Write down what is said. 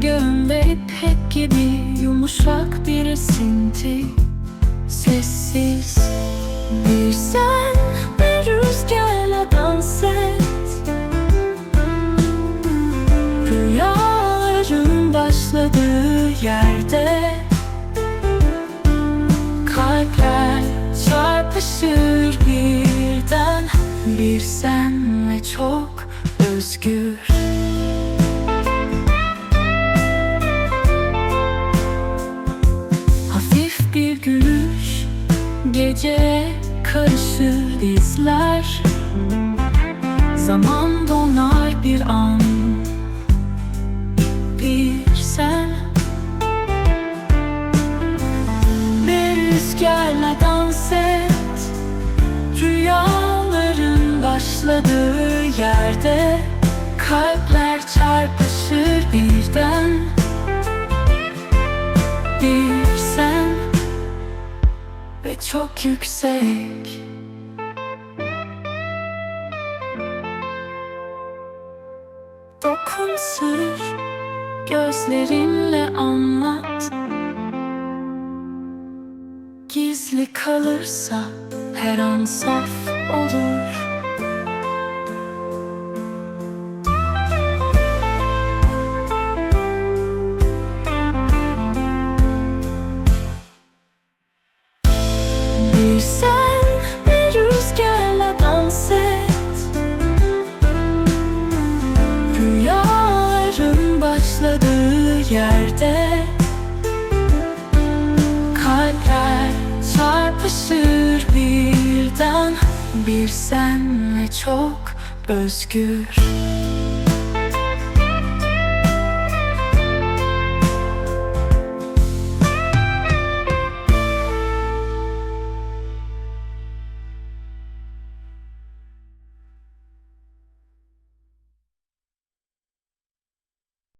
Göğümde ipek gibi yumuşak bir esinti Sessiz bir sen bir rüzgarla dans et. Rüyaların başladığı yerde. Kalpler çarpışır birden. Bir sen ve çok özgür Gece karışır izler. Zaman donar bir an. Bir sen. Bir rüzgarla dans et. Rüyaların başladığı yerde Kalpler çarpışır birden. Bir çok yüksek. Dokun sır Gözlerinle anlat. Gizli kalırsa her an saf yerde. Kalpler çarpışır birden. Bir sen ve çok özgür